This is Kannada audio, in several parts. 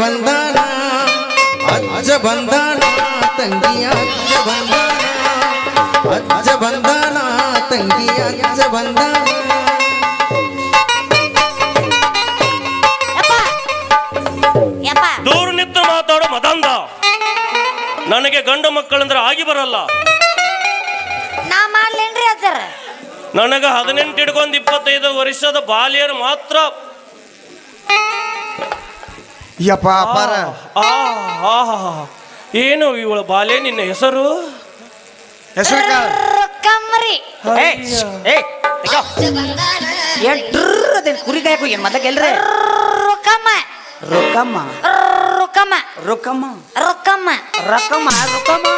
ಬಂದಾನ ಅಜ್ಜ ಬಂದಾನ ತಂಗಿ ಅಜ್ಜ ಬಂದಾನ ಅಜ್ಜ ಬಂದಾನ ತಂಗಿ ಅಜ್ಜ ಬಂದಾನ. ಯಪ್ಪ ಯಪ್ಪ. ದೂರ ನಿಂತು ಮಾತಾಡೋ ಮದಂದ ನನಗೆ ಗಂಡು ಮಕ್ಕಳಂದ್ರೆ ಆಗಿ ಬರಲ್ಲ. ನಾ ಮಾಡ್ಲೇನ್ರಿ ಅಜ್ಜರ? ನನಗೆ ಹದಿನೆಂಟು ಹಿಡ್ಕೊಂಡು ಇಪ್ಪತ್ತೈದು ವರ್ಷದ ಬಾಲ್ಯರು ಮಾತ್ರ ಯಪ್ಪ ಆ, ಆ. ಏನು ಇವಳ ಬಾಲೆ ನಿನ್ನ ಹೆಸರು? ಹೆಸರು ಕಾಳ. ರೊಕ್ಕಮ್ಮರಿ ಎಡ್ರದೇನು ಕುರಿ ಕಾಯಕು ಏನು ಮೊದಲ ಎಲ್ರಿ? ರೊಕ್ಕಮ್ಮ. ರೊಕ್ಕಮ್ಮ ರೊಕ್ಕಮ್ಮ. ರೊಕ್ಕಮ್ಮ ರೊಕ್ಕಮ್ಮ ರೊಕ್ಕಮ್ಮ. ರೊಕ್ಕಮ್ಮ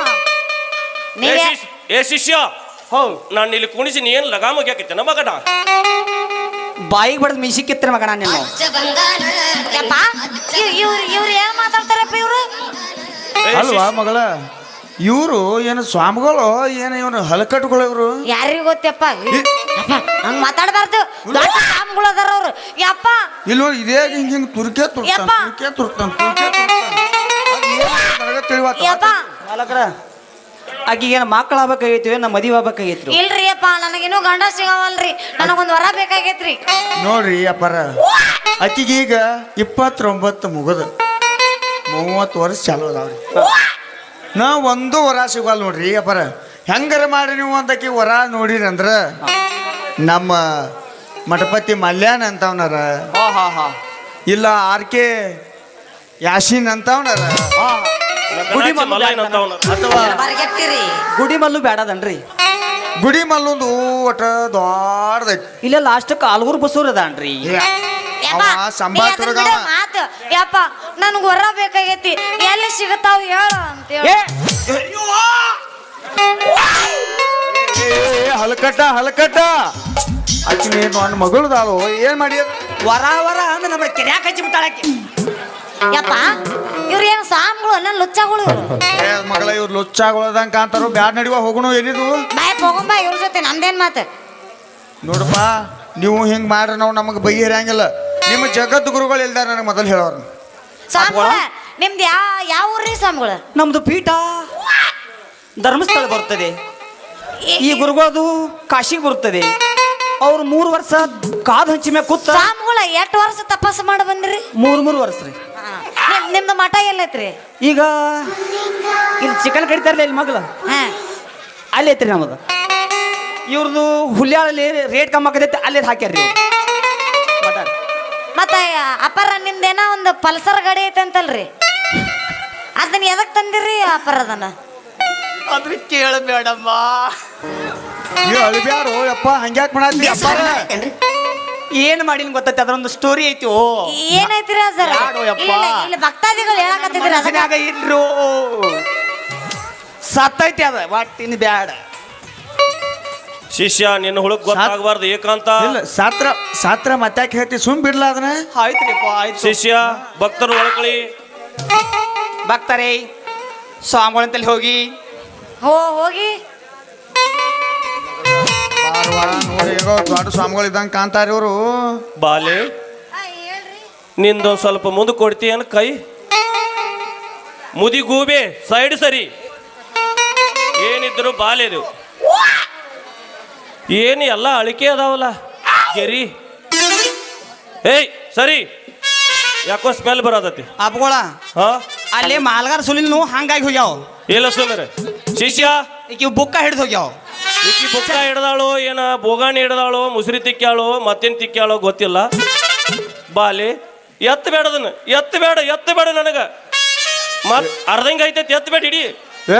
ಏ ಶಿಷ್ಯ ಹೌ ನಾನು ಇಲ್ಲಿ ಕುಣಿಸಿ ನೀ ಏನು ಲಗಾಮ ನಮ್ಮ ಮಗನ ಬಾಯಿಗೆ ಬಡದ್ ಮೀಸಿ ಕಿತ್ತರೆ ಮಗನ ನಿಮ್ಮ ಇವ್ರು ಇವ್ರು ಏನ್ ಮಾತಾಡ್ತಾರಪ್ಪ ಇವ್ರು? ಅಲ್ವಾ ಮಗಳ? ಇವರು ಏನು ಸ್ವಾಮಿಗಳು ಏನು ಇವನು ಹಲಕಟ್ಟುಗಳು ಇವರು? ಯಾರಿಗೂ ಗೊತ್ತಪ್ಪ ಹಂಗ ಮಾತಾಡಬಾರ್ದು. ದೊಡ್ಡ ಸ್ವಾಮಿಗಳು ಅದಾರ ಅವ್ರು. ಯಪ್ಪ. ಇಲ್ವ ಇದೇ ಹಿಂಗ ಹಿಂಗ್ ತುರ್ಕೆ ತುರ್ತಾನ ಯಪ್ಪ. ತುರ್ಕೆ ತುರ್ತಾನ ತುರ್ಕೆ ತುರ್ತಾನ. ತಿಳಿವಾತ. ಆಕಿಗೆ ಏನು ಮಕ್ಕಳು ಆಗ್ಬೇಕಾಗೈತಿ ನಮ್ಮ ಮದುವೆ ಆಗ್ಬೇಕಾಗೈತ್ರಿ ಇಲ್ರಿ ಅಪ್ಪ ನನಗಿನ್ನೂ ಗಂಡ ಸಿಗವಲ್ರಿ. ನನಗೊಂದ್ ವರ ಬೇಕಾಗೈತ್ರಿ. ನೋಡ್ರಿ ಅಪ್ಪರ. ಆಕಿಗೀಗ ಈಗ ಇಪ್ಪತ್ತೊಂಬತ್ತು ಮುಗದ. ಮೂವತ್ತು ವರ್ಷ ಚಾಲು ಅದಾವ್ರಿ. ನಾ ಒಂದು ವರ ಸಿಗಲ್ಲ ನೋಡ್ರಿ ಅಪ್ಪರ. ಹೆಂಗಾರ ಮಾಡಿ ನೀವು ಒಂದಕ್ಕೆ ವರ ನೋಡಿರಿ ಅಂದ್ರೆ ನಮ್ಮ ಮಠಪತಿ ಮಲ್ಯಾನ್ ಅಂತವನಾರ. ಹಾ ಹಾ ಹಾ. ಇಲ್ಲ ಆರ್ ಕೆ ಯಾಶಿನ್ ಅಂತವನಾರ. ಗುಡಿ ಮಲ್ಲು ಮಲ್ಲ ಅಥವಾ ಬರ್ಗೆಟ್ಟಿರಿ ಗುಡಿ ಮಲ್ಲು ಬೇಡದನ್ರಿ ಗುಡಿ ಮಲ್ಲೊಂದು ಒಟ ದೊಡ್ಡದೈತಿ ಇಲ್ಲ ಲಾಸ್ಟ್ ಕಾಲ್ಗೂರ್ ಬಸೂರ್ ಅದಾನ್ರಿ. ಯಪ್ಪ ಅವ ಸಂಬಾಳ ನೀ ಅದನ್ನ ಬಿಡು ಮಾತು. ಯಪ್ಪ ನನಗ್ ವರ ಬೇಕಾಗೈತಿ. ಎಲ್ಲಿ ಸಿಗತಾವ್ ಹೇಳ ಅಂತ ಏ ಹಲಕಟ್ಟ ಹಲಕಟ್ಟ. ಆಕಿ ನೀನು ನನ್ನ ಮಗಳದಾಳು. ಏನ್ ಮಾಡಿ ವರ ವರ ಅಂದ್ರೆ ನಮ್ಮ ಕೆರ್ಯಾಕ ಹಚ್ಚಿ ಬಿಟ್ಟಾಳಕ್ಕೆ ಯಪ್ಪ ಇವ್ರು ಏನು ಸಾಮ್ಗಳು ನನ್ನ ಲುಚ್ಚಗಳು ಇವ್ರು? ಮಗಳ ಇವ್ರು ಲುಚ್ಚಾಗೊಳದಂಗ ಕಾಂತಾರು ಬ್ಯಾಡ್ ನಡಿವ ಹೋಗುಣು ಏನಿದು? ಬಾಯ್ ಹೋಗಂಬ ಇವ್ರ ಜೊತೆ ನಂದೇನ್ ಮಾತು? ನೋಡಪ್ಪ ನೀವು ಹಿಂಗ್ ಮಾಡ್ರಿ ನಾವು ನಮಗೆ ಬಗೆಹರಿಯಂಗಿಲ್ಲ ನಿಮ್ಮ ಜಗತ್ ಗುರುಗಳು ಇಲ್ದಾರ ನನಗೆ ಮೊದಲು ಹೇಳೋರು. ಸಾಮ್ಗಳ ನಿಮ್ದು ಯಾವ ಯಾವ ಊರ್ರಿ ಸ್ವಾಮಿಗಳು ನಮ್ದು ಪೀಠ. ಧರ್ಮಸ್ಥಳ ಬರ್ತದೆ. ಈ ಗುರುಗಳದು ಕಾಶಿಗೆ ಬರುತ್ತದೆ ಅವ್ರು ಮೂರು ವರ್ಷ ಕಾದು ಹಂಚಿ ಮ್ಯಾಗ ಕೂತ ಸ್ವಾಮಿಗಳ ಎಷ್ಟು ವರ್ಷ ತಪಸ್ಸು ಮಾಡಿ ಬಂದ್ರಿ? ಮೂರು ಮೂರು ವರ್ಷ ರೀ. ನಿಮ್ದು ಮಠ ಎಲ್ಲೈತ್ರಿ? ಈಗ ಇಲ್ಲಿ ಚಿಕನ್ ಕಡಿತಾರಲ್ಲ ಇಲ್ಲಿ ಮಗಳು. ಹಾ. ಅಲ್ಲಿ ಐತ್ರಿ ನಮ್ಮದು ಇವ್ರದ್ದು ಹುಲ್ಯಾಳಲ್ಲಿ ರೇಟ್ ಕಮ್ಮಿ ಆಗತೈತಿ ಅಲ್ಲಿ ಹಾಕ್ಯಾರ್ರಿ ಮತ್ತೆ? ಮಠ ರೀ. ಮತ್ತ ಅಪ್ಪರ ನಿಮ್ದೇನೋ ಒಂದು ಪಲ್ಸರ್ ಗಾಡಿ ಐತೆ ಅಂತಲ್ರಿ? ಅದನ್ನ ಎದಕ್ ತಂದಿರಿ ಅಪ್ಪರ ಅದನ್ನ ಅದ್ರ ಕೇಳಬೇಡಮ್ಮ ಅಳಿಬ್ಯಾರು ಯಪ್ಪ ಹಂಗ್ಯಾಕ್ ಮಾಡತ್ತಿ ಅಪ್ಪಾರ ಏನ್ ಮಾಡಿನ ಗೊತ್ತೈತಿ? ಒಂದು ಸ್ಟೋರಿ ಐತಿ ಓ. ಏನಾಯ್ತಿ ಸರ್ ಬ್ಯಾಡೋ ಯಪ್ಪ. ಇಲ್ಲಿ ಭಕ್ತಾದಿಗಳು ಹೇಳಕತ್ತಿದ್ರಿ ಅದನ್ನ. ಮನಸ್ಸಿನಾಗ ಇಲ್ರು. ಸತ್ತೈತಿ ಅದ ಒಟ್ಟಿನ ಬ್ಯಾಡ. ಶಿಷ್ಯ ನಿನ್ನ ಹುಡುಗ ಗೊತ್ತಾಗಬಾರ್ದು ಏಕಾಂತ. ಇಲ್ಲ ಸಾತ್ರ ಸಾತ್ರ ಮತ್ತ್ಯಾಕೆ ಹೇಳ್ತಿ? ಸುಮ್ ಬಿಡ್ಲ ಅದನ್ನ? ಆಯ್ತ್ರಿಪ್ಪ ಆಯ್ತು. ಶಿಷ್ಯ ಭಕ್ತರು ಒಳಕಳಿ. ಭಕ್ತರೇ ಸ್ವಾಮಿಗಳಂತಲ್ಲಿ ಹೋಗಿ. ಹೋ ಹೋಗಿ. ನೋಡಿ ದೊಡ್ಡ ಇವರು. ಬಾಲೆ ನಿಂದು ಸ್ವಲ್ಪ ಮುಂದೆ ಕೊಡ್ತೀಯನ್ ಕೈ? ಮುದಿ ಗೂಬೆ ಸೈಡ್ ಸರಿ. ಏನಿದ್ರು ಬಾಲೆದು ಏನು ಎಲ್ಲ ಅಳಿಕೆ ಅದಾವಲ್ಲ ಗೆರಿ ಏಯ್ ಸರಿ. ಯಾಕೋ ಸ್ಮೆಲ್ ಬರತತಿ. ಅಪ್ಗೋಳ ಹಾ? ಅಲ್ಲಿ ಮಾಲ್ಗಾರ್ ಸುಲಿಲ್ನು ಹಂಗಾಗಿ ಹೋಗ್ಯಾವ. ಇಲ್ಲ ಸುಮ್ಮನೆ ಶಿಷ್ಯ? ಈಗ ಇವ್ ಬುಕ್ಕ ಹಿಡಿದು ಹೋಗ್ಯಾವ. ಈಕಿ ಬುಕ್ಕ ಹಿಡ್ದಾಳೋ ಏನ ಬೋಗಾಣಿ ಹಿಡ್ದಾಳೋ ಮುಸುರಿ ತಿಕ್ಕ್ಯಾಳೋ ಮತ್ತೇನು ತಿಕ್ಕ್ಯಾಳೋ ಗೊತ್ತಿಲ್ಲ. ಬಾಲಿ ಎತ್ತ ಬೇಡದನ್ನ ಎತ್ತ ಬೇಡ ಎತ್ತ ಬೇಡ ನನಗ. ಮತ್ ಅರ್ಧಂಗ ಐತೈತಿ ಎತ್ತ ಬೇಡ ಇಡೀ ಏ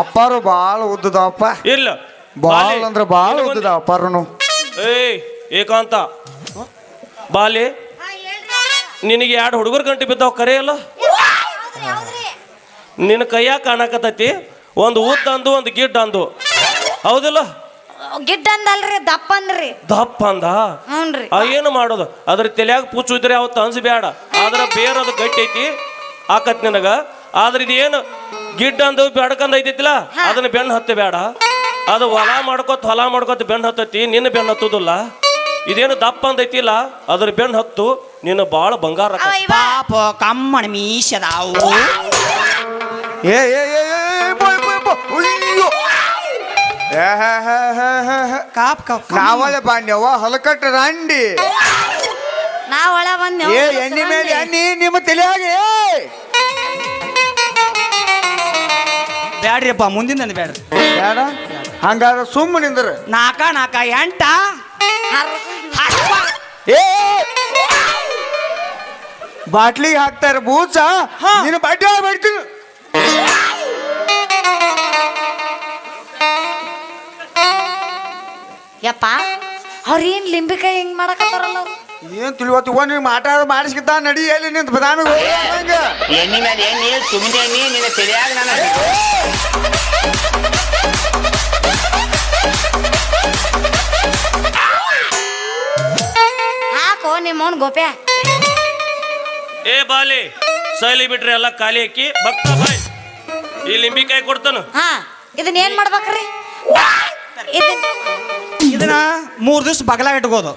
ಅಪ್ಪಾರು ಬಾಳ ಉದ್ದದಪ್ಪ. ಇಲ್ಲ. ಭಾಳ ಬಾಲಿ, ಅಂದ್ರೆ ಬಾಳ ಉದ್ದದ ಅಪ್ಪಾರನು. ಏಯ್ ಏಕಾಂತ. ಬಾಲಿ ನಿನಗೆ ಎರಡು ಹುಡುಗರು ಗಂಟೆ ಬಿದ್ದಾವ ಕರೆ ಅಲ್ಲ ನಿನ್ನ ಕೈಯಾಗ ಕಾಣಕತ್ತೈತಿ ಒಂದು ಉದ್ದ ಅಂದು ಒಂದು ಗಿಡ್ಡ ಅಂದು ಹೌದಿಲ್ಲ? ಗಿಡ್ಡ ಅಂದಲ್ರಿ ದಪ್ಪ ಅಂದ್ರಿ. ದಪ್ಪ ಅಂದ? ಹ್ಞೂನ್ರಿ ಆ ಏನು ಮಾಡೋದು? ಅದ್ರ ತಲೆಯಾಗ ಪುಚ್ಚು ಇದ್ರೆ ಅವತ್ತು ಅನ್ಸ್ಬೇಡ ಆದ್ರ ಬೇರೆ ಅದು ಗಟ್ಟಿ ಐತಿ. ಆಕತ್ ನಿನಗ. ಆದ್ರ ಇದೇನು? ಗಿಡ್ಡ ಅಂದ ಬೆಡ್ಕಂದ ಐತಿಲ್ಲ ಅದನ್ನ ಬೆನ್ನ ಹತ್ತ ಬೇಡ ಅದು ಹೊಲ ಮಾಡ್ಕೊತ ಹೊಲ ಮಾಡ್ಕೊತ ಬೆನ್ನು ಹತ್ತೈತಿ ನಿನ್ನ ಬೆನ್ನ ಹತ್ತುದಿಲ್ಲ. ಇದೇನು ದಪ್ಪ ಅಂದೈತಿಲ್ಲ? ಅದ್ರ ಬೆನ್ ಹತ್ತು ನಿನ್ನ ಬಾಳ ಬಂಗಾರ ಪಾಪ ಕಮ್ಮಣ ಮೀಸದಾವು ಏ ಏ ಏ ಕಾಪ್ ಕಾಪ್ ನಾವಳೆ ಬಾಂಡ್ಯವ ಹೊಲಕಟ್ಟ ರಂಡಿ. ನಾ ಒಳ ಬಂದ್ ಏ ಎಣ್ಣೆ ಮೇಲೆ ಎಣ್ಣೆ ನಿಮ್ಮ ತಲೆಯಾಗೆ ಬ್ಯಾಡ್ರಿಪ್ಪ ಮುಂದಿನ ಬ್ಯಾಡ್ರಿ. ಬೇಡ. ಹಂಗಾದ್ರೆ ಸುಮ್ಮ ನಿಂದ್ರ. ನಾಕ ನಾಕ ಎಂಟ. ಏ ಬಾಟ್ಲಿಗೆ ಹಾಕ್ತಾರ ಬೂಚ. ನೀನು ಬಡ್ಡಿ ಬಿಡ್ತೀನಿ. ಯಪ್ಪ ಅವ್ರೇನ್ ಲಿಂಬಿಕಾಯಿ ಹಿಂಗ್ ಮಾಡಕತ್ತಾರಲ್ಲ ಅವ್ರು? ಏನ್ ತಿಳಿವತ್ತು? ನೀವು ಮಾಟ ಮಾಡಿಸ್ಕಿತ ನಡಿ ಎಲ್ಲಿ ನಿಂತ ಬದಾಮಿಗೆ ಹೋಗ ಎಣ್ಣಿ ಮೇಲೆ ಎಣ್ಣಿ ನಿನ್ನ ನಾನು ಹಾಕೋ ನಿಮ್ಮವನ್ ಗೋಪ್ಯ. ಏ ಬಾಲಿ ಸೈಲಿ ಬಿಟ್ರಿ ಎಲ್ಲ ಖಾಲಿ ಹಾಕಿ ಭಕ್ತ ಬಾಯ್. ಈ ಲಿಂಬಿಕಾಯಿ ಕೊಡ್ತಾನು. ಹಾ ಇದನ್ನ ಏನ್ ಮಾಡ್ಬೇಕ್ರಿ? ಇದನ್ನ ಇದನ್ನ ಮೂರ್ ದಿವ್ಸ ಬಗಲಾಗ ಇಟ್ಕೋದು.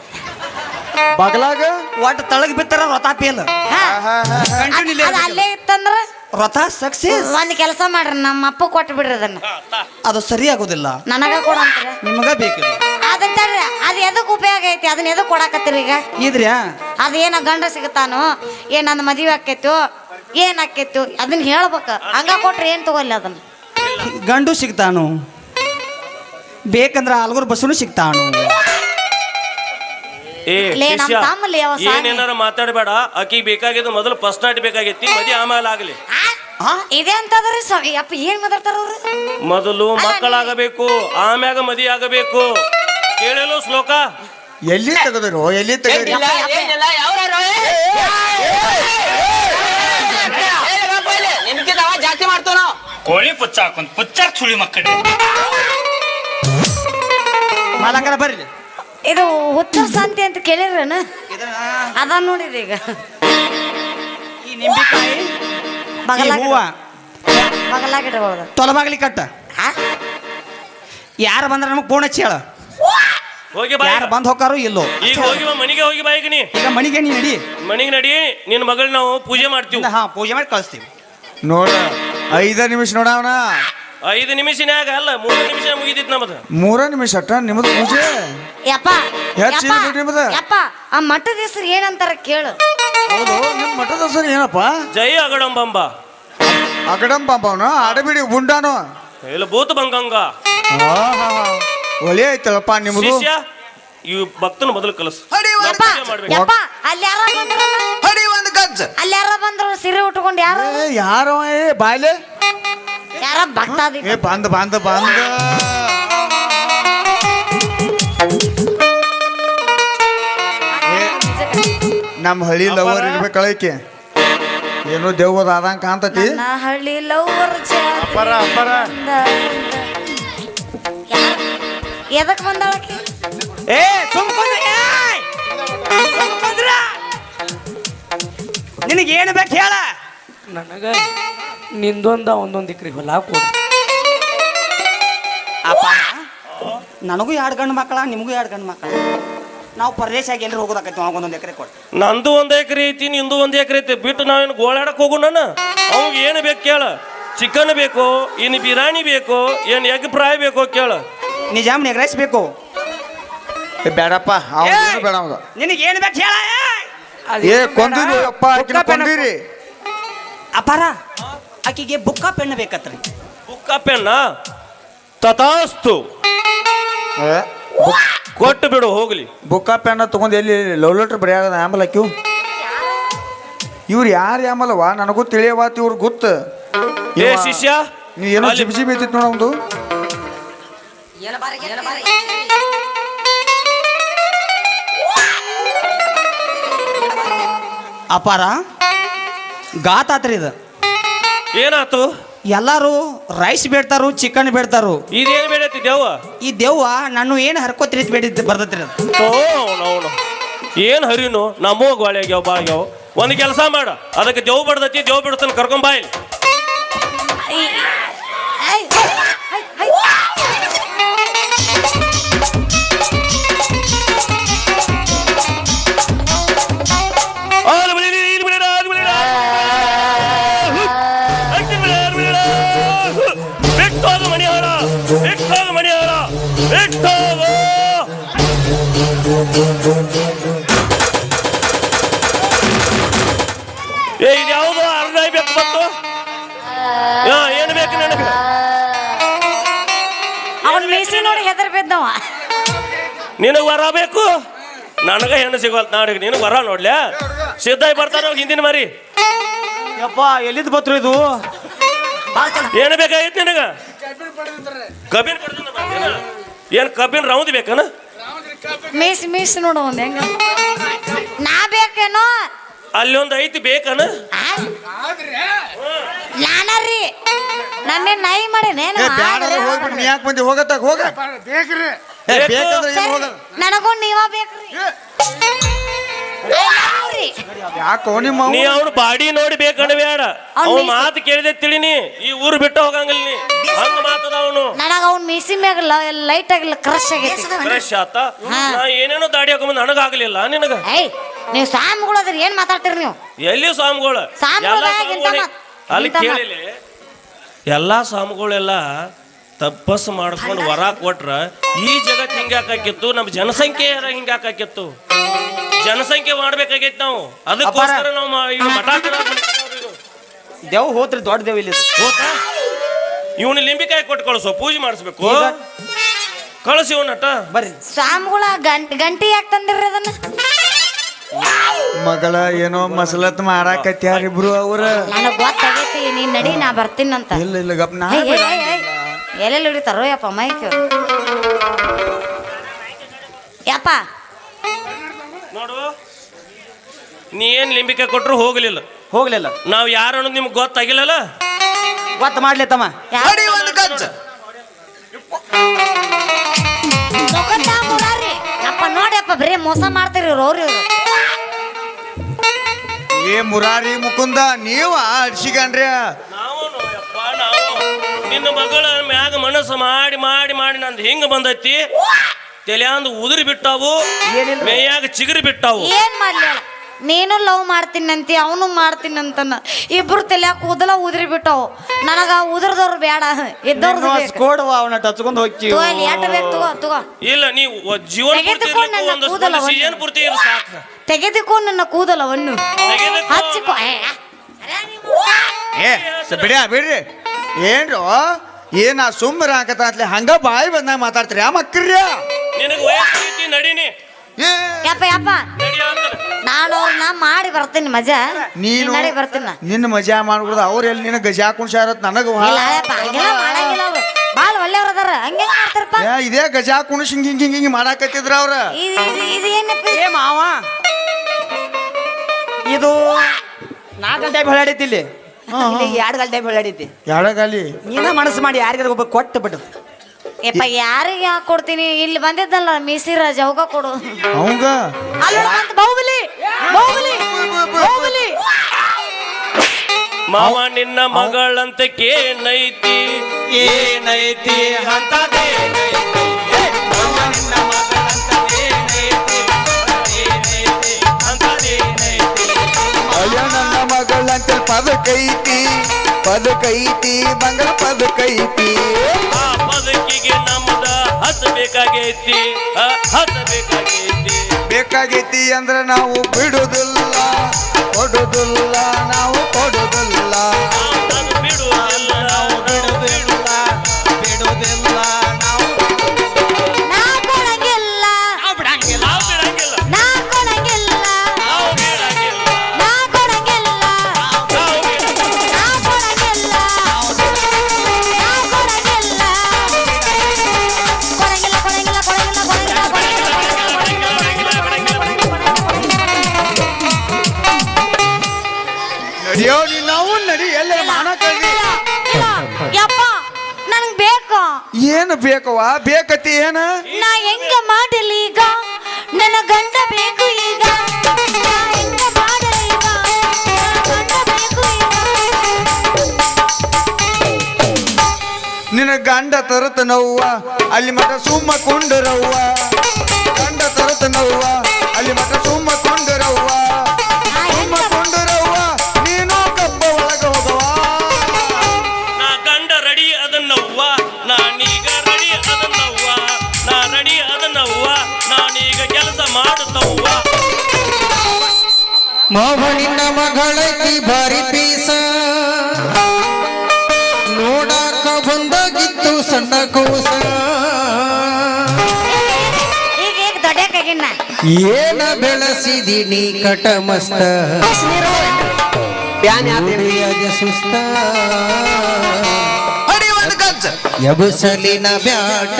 ಬಗಲಾಗ? ಒಟ್ಟು ತಳಗ್ ಬಿತ್ತಾರ ರಥ ಪೇಲ್. ಅದ್- ಅಲ್ಲೇ ಇತ್ತಂದ್ರ? ರಥ ಸಕ್ಸಸ್ ಒಂದ್ ಕೆಲಸ ಮಾಡ್ರಿ ನಮ್ಮ ಅಪ್ಪ ಕೊಟ್ಟು ಬಿಡ್ರಿ ಅದನ್ನ. ಅದು ಸರಿ ಆಗುದಿಲ್ಲ. ನನಗ ಕೊಡ ಅಂತೀರ? ನಿಮಗ ಬೇಕು ಅದಂತ ಅದ್ ಎದಕ್ ಉಪಯೋಗ ಐತಿ? ಅದನ್ನ ಎದಕ್ ಕೊಡಾಕತ್ತೀರಿ ಈಗ? ಇದ್ರ್ಯಾ ಅದೇನ ಗಂಡ ಸಿಗತಾನೋ ಏನ್ ನನ್ನ ಮದುವೆ ಆಕೈತು ಏನ್ ಆಕೈತು ಅದನ್ನ ಹೇಳ್ಬೇಕ. ಹಂಗ ಕೊಟ್ರೆ ಏನ್ ತಗೊಲ್ಲ ಅದನ್ನ? ಗಂಡು ಸಿಗ್ತಾನು. ಬೇಕಂದ್ರ ಆಲ್ಗೂರ್ ಬಸ್ಸನು ಸಿಗ್ತಾನು ಏ ಲೇ, ನಮ್ ಶಿಷ್ಯ ತಮ್ಮಲ್ಲಿ ಯಾವ ಸಾನೆ? ಏನೇನಾರ ಮಾತಾಡಬೇಡ ಆಕಿಗೆ ಬೇಕಾಗಿದ್ದು ಮೊದಲು ಫಸ್ಟ್ ನಾಟ್ ಬೇಕಾಗೈತಿ ಮದಿ ಆಮೇಲೆ ಆಗಲಿ ಆ? ಇದೇ ಅಂತದ್ರಿ ಸ್ವಾಮಿ ಅಪ್ಪ ಏನ್ ಮಾತಾಡ್ತಾರ ಅವ್ರು ಮೊದಲು ಮಕ್ಕಳಾಗಬೇಕು ಆಮ್ಯಾಗ ಮದಿ ಆಗಬೇಕು ಕೇಳಲು ಶ್ಲೋಕ ಎಲ್ಲಿ ತೆಗೆದ್ರು ಎಲ್ಲಿ ತೆಗೆದ್ರಿ ಜಾಸ್ತಿ ಮಾಡ್ತಾವ ನಾವು ಕೋಳಿ ಪುಚ್ಚ ಹಾಕೊಂಡ್ ಪುಚ್ಚಾಕ್ ಸುಳಿ ಮಕ್ಕಳೇ ಮಾಲಕರ ಬರ್ರಿ. ಇದು ಹುತ್ತ ಶಾಂತಿ ಅಂತ ಕೇಳಿರಣ ಅದ ನೋಡಿರಿ ಈಗ. ಈ ನಿಂಬಿಕಾಯಿ ಬಗಲಾಗ ಹೂವ. ಬಗಲಾಗಿಡಬಹುದು ತೊಲಬಾಗ್ಲಿ ಕಟ್ಟ. ಯಾರು ಬಂದ್ರ ನಮಗ್ ಫೋನ್ ಹಚ್ಚಿ ಹೇಳ. ಹೋಗಿ ಬಾ ಯಾರು. ಬಂದ್ ಹೋಗಾರು ಇಲ್ಲೋ. ಈಗ ಹೋಗಿ ಬಾ ಮನೆಗೆ ಹೋಗಿ ಬಾ ಈಗ ನೀ. ಈಗ ಮಣಿಗೆ ನೀ ನಡಿ. ಮನೆಗೆ ನಡಿ ನಿನ್ನ ಮಗಳು ನಾವು ಪೂಜೆ ಮಾಡ್ತೀವಿ. ಹಾ ಪೂಜೆ ಮಾಡಿ ಕಳಿಸ್ತೀವಿ. ನೋಡ ಐದ ನಿಮಿಷ ನೋಡವನ ಐದು ನಿಮಿಷನ್ಯಾಗ ಅಲ್ಲ ಮೂರು ನಿಮಿಷ ಮುಗಿದಿತ್ತು ನಮ್ದು. ಮೂರ ನಿಮಿಷ ಅಟ್ಟ ನಿಮ್ಮದು ಪೂಜೆ? ಯಪ್ಪ ಸೀರೆ ಬಿಟ್ರಿ ಯಪ್ಪ ಆ ಮಠದ ಹೆಸರು ಏನಂತಾರ ಕೇಳು. ಹೌದು ನಿಮ್ಮ ಮಠದ ಹೆಸರು ಏನಪ್ಪ? ಜೈ ಅಗಡಂಬಂಬ. ಅಗಡಂ ಪಾಪವನ ಆಡಬಿಡಿ ಗುಂಡಾನು. ಇಲ್ಲ ಭೂತ ಬಂಗಂಗ. ಒಲೆ ಐತಲ್ಲಪ್ಪ ನಿಮ್ಮದು ಶಿಷ್ಯ ಇವ್ ಭಕ್ತನ ಮೊದಲು ಕಲಸು. ಯಪ್ಪ ಮಾಡ್ಬೇಕು. ಯಪ್ಪ ಅಲ್ಲಿ ಯಾರ ಬಂದ್ರಲ್ಲ? ಹಡಿ ಒಂದು ಗಜ್ಜ. ಅಲ್ಲಿ ಯಾರ ಬಂದ್ರು ಸೀರೆ ಉಟ್ಕೊಂಡು ಯಾರು ಏ ಯಾರೋ ಏ ಬಾಯ್ಲೆ? ಯಾರ ಭಕ್ತಾದಿ? ಏ ಬಂದ ಬಂದ ಬಂದ. ನಮ್ಮ ಹಳ್ಳಿ ಲವರ್ ಇರ್ಬೇಕಳಕ್ಕೆ ಏನು ದೇವದ ಆದಂಗ ಕಾಣ್ತತಿ. ನಾ ಹಳ್ಳಿ ಲವರ್ ಅಪ್ಪರ ಅಪ್ಪರ ಎದಕ್ ಬಂದಾಳಕ್ಕೆ ಏ ಸುಮ್ಕೊಂಡ್ರಿ ನಿನಗೆ ಏನು ಬೇಕು ಹೇಳ. ನನಗ ನಿಂದೊಂದ ಒಂದೊಂದು ಎಕರೆ ಹೊಲ ಕೊಡು. ಅಪ್ಪ ನನಗೂ ಎರಡು ಗಂಡು ಮಕ್ಕಳ ನಿಮಗೂ ಎರಡು ಗಂಡು ಮಕ್ಕಳ. ನಾವು ಪರದೇಶ ಆಗಿ ಎಲ್ಲರೂ ಹೋಗೋದಾಕೈತಿ ಒಂದೊಂದು ಎಕರೆ ಕೊಟ್ಟು ನಂದು ಒಂದು ಎಕರೆ ಐತಿ ನಿಂದು ಒಂದು ಎಕರೆ ಐತಿ. ಬಿಟ್ಟು ನಾವೇನು ಗೋಳಾಡಕ್ ಹೋಗು ನಾನು? ಅವ್ಗೆ ಏನು ಬೇಕು ಕೇಳ. ಚಿಕನ್ ಬೇಕು ಏನು ಬಿರಿಯಾನಿ ಬೇಕು ಏನು ಎಗ್ ಫ್ರೈ ಬೇಕು ಕೇಳ. ನಿಜಾಮ್ ನೆಗ್ರೈಸ್ ಬೇಕು? ಬೇಡಪ್ಪ ಅವನು ಬೇಡ ಅವನು ನಿನಗೆ ಏನು ಬೇಕು ಹೇಳ ಏ ಕೊಂದಿರಿ ಅಪ್ಪ ಆಕಿನ ಕೊಂದಿರಿ. ಅಪಾರ ಆಕಿಗೆ ಬುಕ್ಕ ಪೆಣ್ಣ ಬೇಕತ್ರಿ. ಬುಕ್ಕ ಪೆನ್ನ? ತಥಾಸ್ತು. ಕೊಟ್ಟು ಬಿಡು ಹೋಗ್ಲಿ. ಬುಕ್ಕ ಪೆನ್ನ ತಗೊಂಡು ಎಲ್ಲಿ ಲವ್ ಲೆಟರ್ ಬರೆಯಾಗದ ಆಮೇಲೆ ಹಾಕಿವು ಇವ್ರು ಯಾರು ಆಂಬಲ್ವಾ ನನಗೂ ತಿಳಿಯವಾತ ಇವ್ರು ಗೊತ್ತ ಏ ಶಿಷ್ಯ! ನೀ ಏನೋ ಜಿಬ್ ಜಿಬ್ ಇದ್ದಿತ್ತು ನೋಡ ಒಂದು ಅಪಾರ ಗಾತಾತ್ರಿ ಇದು. ಏನಾತು ಎಲ್ಲಾರು ರೈಸ್ ಬೇಡ್ತಾರು ಚಿಕನ್ ಬೇಡ್ತಾರು. ಇದೇನು ಬೇಡೈತಿ ದೇವ ಈ ದೇವ್ವ ನಾನು ಏನು ಹರ್ಕೋತಿರಿ ಬೇಡಿದ್ ಬರ್ತೈತ್ರಿ ಅದು. ತೋ ಅವನು ಏನ್ ಹರಿನು? ನಮ್ಮ ಗೋಳೆ ಆಗ್ಯಾವ ಬಾ ಆಗ್ಯಾವ ಒಂದು ಕೆಲಸ ಮಾಡ. ಅದಕ್ಕೆ ದೇವ್ ಬಡ್ದತಿ ದೇವ್ ಬಿಡ್ತಾನೆ ಕರ್ಕೊಂಡ್ ಅವನ್ ಮೀಸಿ ನೋಡಿ ಹೆದರ್ ಬಿದ್ದವ. ನಿನಗೆ ವರ ಬೇಕು? ನನಗ ಹೆಣ್ಣು ಸಿಗೋಲ್ ನಾಡಿಗೆ ನಿನಗೆ ವರ ನೋಡ್ಲ? ಸಿದ್ಧಾಯ್ ಬರ್ತಾರ ಹಿಂದಿನ ಮರಿ. ಯಪ್ಪ ಎಲ್ಲಿದ್ ಬತ್ರು ಇದು? ಏನು ಬೇಕಾಗಿತ್ತು ನಿನಗ? ಕಬ್ಬಿನ ಬರ್ತೀನ? ಏನ್? ಕಬ್ಬಿನ ರೌಂದ್ ಬೇಕನ? ಮೀಸ್ ಮೀಸ್ ನೋಡು ಒಂದ್ ಹೆಂಗ. ನಾ ಬೇಕೇನೋ? ಅಲ್ಲಿ ಒಂದ್ ಐತಿ ಬೇಕನ? ನಾನರ್ರಿ ನನ್ನೇ ನಾಯಿ ಮಾಡೇನೇನು ಏ ಹೋಗ್ಬಿಟ್ಟು ನೀ ಯಾಕೆ ಬಂದಿ? ಹೋಗತ್ತಾಗ ಹೋಗ. ಏ ಬೇಕು. ಬೇಕಂದ್ರೆ ಏನು ನನಗೂ ನೀವ ಬೇಕ್ರಿ. I love ರೀ. ಯಾಕೋ ನಿಮ್ಮ ನೀ ಅವ್ನ ಬಾಡಿ ನೋಡಿ ಬೇಕಂಡ ಬೇಡ ಅವ್ನ್ ಅವ್ನ ಮೀಸ- ಮಾತು ಕೇಳಿದೆ ತಿಳಿನಿ ಈ ಊರು ಬಿಟ್ಟು ಹೋಗಂಗಿಲ್ಲ ನೀ. ಹಂಗ ಮಾತದ ಅವನು. ನನಗ ಅವ್ನ ಮೀಸಿ ಮ್ಯಾಗ ಲೈಟ್ ಆಗಿಲ್ಲ ಕ್ರಶ್ ಆಗೈತಿ. ಫ್ರೆಶ್ ಆತ. ನಾ ಏನೇನೋ ದಾಡಿ ಹಾಕೊಂಬಂದ್ ನನಗಾಗ್ಲಿಲ್ಲ ನಿನಗ. ಏಯ್ ನೀವು ಸ್ವಾಮಿಗಳು ಅದ್ರ ಏನ್ ಮಾತಾಡ್ತೀರಿ ನೀವು? ಎಲ್ಲಿ ಸ್ವಾಮಿಗಳು? ಎಲ್ಲ ಇಂಥ ಮಾತ್- ಅಲ್ಲಿ ಕೇಳಿಲಿ ಎಲ್ಲಾ ಸ್ವಾಮಿಗಳೆಲ್ಲ ತಪಸ್ ಮಾಡ್ಕೊಂಡು ವರ ಕೊಟ್ರ ಈ ಜಗತ್ ಹಿಂಗಾಕಿತ್ತು ನಮ್ಮ ಜನಸಂಖ್ಯೆ ಹಿಂಗಾಕಿತ್ತು ಜನಸಂಖ್ಯೆ ಮಾಡ್ಬೇಕಾಗೈತಿ ನಾವು. ಅದಕ್ಕೋಸ್ಕರ ನಾವು ಮಠ ದೇವ್ ಹೋತ್ರಿ ದೊಡ್ಡ ದೇವ್ ಇಲ್ಲಿ. ಇವನು ಲಿಂಬಿಕಾಯಿ ಕೊಟ್ಟು ಕಳಿಸೋ ಪೂಜೆ ಮಾಡಿಸ್ಬೇಕು? ಕಳಿಸಿ ಇವನಟ. ಬರ್ರಿ. ಸ್ವಾಮಿಗಳ ಗಂಟೆ ಗಂಟೆ ಯಾಕೆ ತಂದಿರ್ರಿ ಅದನ್ನ? ಮಗಳ ಏನೋ ಮಸಲತ್ ಮಾರಾಕತ್ಯಾರ ಇಬ್ರು ಅವ್ರ. ನನಗ್ ಗೊತ್ತಾಗೈತಿ ನೀನ್ ನಡಿ ನಾ ಬರ್ತೀನಂತ ಇಲ್ಲ ಇಲ್ಲ ಗಪ್ ನಾ. ಎಲ್ಲೆಲ್ಲಿ ಹಿಡಿತಾರೋ ಯಪ್ಪ ಮೈಕ್ ಯಪ್ಪ. ನೋಡು ನೀ ಏನ್ ಲಿಂಬಿಕೆ ಕೊಟ್ರು ಹೋಗ್ಲಿಲ್ಲ? ಹೋಗ್ಲಿಲ್ಲ. ನಾವು ಯಾರು ಅನ್ನೋದು ನಿಮ್ಗೆ ಗೊತ್ತಾಗಿಲ್ಲಲ್ಲ? ಗೊತ್ತ ಮಾಡ್ಲಿ ತಮ್ಮ. ನೋಡಿ ಒಂದು. ಯಪ್ಪ ನೋಡ್ಯಪ್ಪ ಬರೀ ಮೋಸ ಮಾಡ್ತೀರಿ ಇವ್ರು ಅವ್ರು ಇವ್ರು. ಏ ಮುರಾರಿ ಮುಕುಂದ ನೀವ ಅಡ್ಸಿಗನ್ರಿ ನಾವು ಯಪ್ಪ ನಾವು ನಿನ್ನ ಮಗಳ ಮ್ಯಾಗ ಮನಸ್ಸು ಮಾಡಿ ಮಾಡಿ ಮಾಡಿ ನಂದು ಹಿಂಗ ಬಂದೈತಿ ತಲೆಯಂದು ಉದುರಿ ಬಿಟ್ಟಾವು. ಮೇಯಾಗ ಚಿಗುರಿ ಬಿಟ್ಟಾವು ಏನ್ ಮಾಡ್ಲಿ? ನೀನು ಲವ್ ಮಾಡ್ತೀನಂತಿ ಅವನು ಮಾಡ್ತೀನಂತನ. ಇಬ್ರು ತಲೆಯಾಕ ಉದಲ ಉದ್ರಿ ಬಿಟ್ಟವು ನನಗ ಉದ್ರದವ್ರು ಬೇಡ. ಇದ್ದವ್ರದ್ದು ಬೇಕು. ಕೊಡುವ ಅವನ ಟಚ್ಕೊಂಡು ಹೋಗಿ ತಗೋ ಇಲ್ಲಿ ಎಟ್ಟು ಬೇಕು ತಗೋ ತಗೋ. ಇಲ್ಲ ನೀವು ಒ- ಜೀವನ ಪೂರ್ತಿ ತೆಗೆದುಕೊಂಡು ಇರ್ಲಿಕ್ಕೂ ನನ್ನ ಒಂದು ಕೂದಲ ಅವನು ಒಂದು. ಸೀಸನ್ ಪೂರ್ತಿ ಇರು ಸಾಕು. ತೆಗೆದುಕೊ ನನ್ನ ಕೂದಲವನ್ನು. ತೆಗೆದುಕೋ. ಹಚ್ಚಿಕೊ. ಏ, ಏ. ಸ- ಬಿಡ್ಯಾ ಬಿಡ್ರಿ. ಏನ್ರು? ಏನ ಸುಮ್ಮರ ಹಾಕತ್ಲೆ ಹಂಗ ಬಾಯಿ ಬಂದಾಗ ಮಾತಾಡ್ತೀರಿ? ಆ ಮಕ್ಕರ್ಯ ನಿನಗೆ ವಯಸ್ಸು ಐತಿ ನಡೀನಿ. ಯಪ್ಪ ಯಪ್ಪ. ನಾನು ಅವ್ರನ್ನ ಮಾಡಿ ಬರ್ತೀನಿ ಮಜಾ. ನೀನು ಮಾಡಿ ಬರ್ತೀನಿ ನಾ. ನಿನ್ನ ಮಜಾ ಮಾಡ್ಬಿಡ್ದ ಅವ್ರ ಎಲ್ಲಿ ನಿನ್ನ ಗಜಾ ಕುಣ್ಸಾರತ್ ನನಗ ಇಲ್ಲ ಯಪ್ಪ ಹಂಗೆಲ್ಲ ಮಾಡಂಗಿಲ್ಲ ಅವ್ರು. ಭಾಳ ಒಳ್ಳೆಯವ್ರು ಅದಾರ. ಹಂಗೆ ಮಾಡ್ತಾರಪ್ಪ? ಇದೇ ಗಜಾ ಕುಣಿಸ್ ಹಿಂಗ್ ಹಿಂಗ್ ಹಿಂಗ್ ಹಿಂಗ್ ಮಾಡಾಕತ್ತಿದ್ರ ಅವ್ರ? ಇದು ಇದು- ಇದು ಏನಪ್ಪ ಏ ಮಾವ. ಇದು ನಾಲ್ಕು ಗಂಟೆ ಬೆಳಾಡೈತಿ ಇಲ್ಲಿ. ಇಲ್ಲಿ ಎರಡು ಗಂಟೆ ಬೆಳಾಡೈತಿ ಯಾಳಗಾಲಿ ನೀನ ಮನಸ್ಸು ಮಾಡಿ ಯಾರಿಗಾರ ಒಬ್ಬ ಕೊಟ್ಟು ಬಿಡು ಯಪ್ಪ ಯಾರಿಗೆ ಯಾಕೆ ಕೊಡ್ತೀನಿ? ಇಲ್ಲಿ ಬಂದಿದ್ದಲ್ಲ ಮೀಸಿರಾಜ್ ಅವಾಗ ಕೊಡು. ಅವಂಗ? ಅಲ್ಲಿ ನೋಡು ಬಂತು ಬಾಹುಬಲಿ ಬಾಹುಬಲಿ ಬಾಹುಬಲಿ. ಮಾವ ನಿನ್ನ ಮಗಳಂತೆ ಕೇನೈತಿ? ಏನೈತಿ ಅಂತದೇನೈತಿ ಮಾವ ನಿನ್ನ ಮಗಳಂತ ಏನೈತಿ? ಏನೈತಿ ಅಂತದೇನೈತಿ ಅಯ್ಯ ನನ್ನ ಮಗಳಂತೆ ಪದಕೈತಿ. ಪದಕೈತಿ ಮಂಗಳ ಪದಕೈತಿ. ಆ ಪದಕಿಗೆ ನಮ್ದ ಹಚ್ಚಬೇಕಾಗೈತಿ ಹಚ್ಚಬೇಕಾಗೈತಿ ಬೇಕಾಗೈತಿ. ಅಂದ್ರೆ ನಾವು ಬಿಡುದಿಲ್ಲ ಕೊಡುದಿಲ್ಲ ನಾವು ಕೊಡುದಿಲ್ಲ. ಏನು ಬೇಕವ್ವ? ಬೇಕತಿ ಏನ? ನಾ ಹೆಂಗ ಮಾಡಲಿ ಈಗ? ನನ್ನ ಗಂಡ ಬೇಕು ಈಗ. ನಾ ಹೆಂಗ ಮಾಡಲಿ ಈಗ? ನನ್ನ ಗಂಡ ಬೇಕು ಈಗ. ನಿನ್ನ ಗಂಡ ತರತ ನೋವ್ವ ಅಲ್ಲಿ ಮಠ ಸುಮ್ಮ ಕೊಂಡರವ್ವ. ಗಂಡ ತರತ ನೋವ್ವ ಏನ ಬೆಳಸಿದಿ ನೀ ಕಟಮಸ್ತ ಸುಸ್ತ. ಎಬಸಲಿನ ಬ್ಯಾಟ.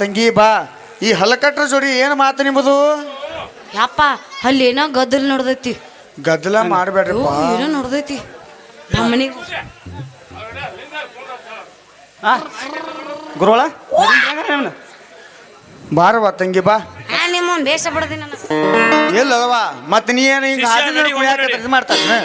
ತಂಗಿ ಬಾ. ಈ ಹಲಕಟ್ರ ಜೋಡಿ ಏನು ಮಾತು ನಿಮ್ಮದು? ಯಪ್ಪ ಅಲ್ಲಿ ಏನೋ ಗದ್ದಲ ನೋಡ್ದೈತಿ. ಗದ್ದಲ ಮಾಡ್ಬೇಡ್ರಿ ಏನೋ ನೋಡ್ದೈತಿ. ನಮ್ಮ ಮನೆಗೆ ಬಾರವಾ ತಂಗಿ ಬಾ. ನಿಮ್ಮ ಬೇಸ ಬಿಡದಿ ನನಗೆ ಎಲ್ಲವಾ ಮತ್ತೆ ನೀ ಏನು ಮಾಡ್ತಾನೆ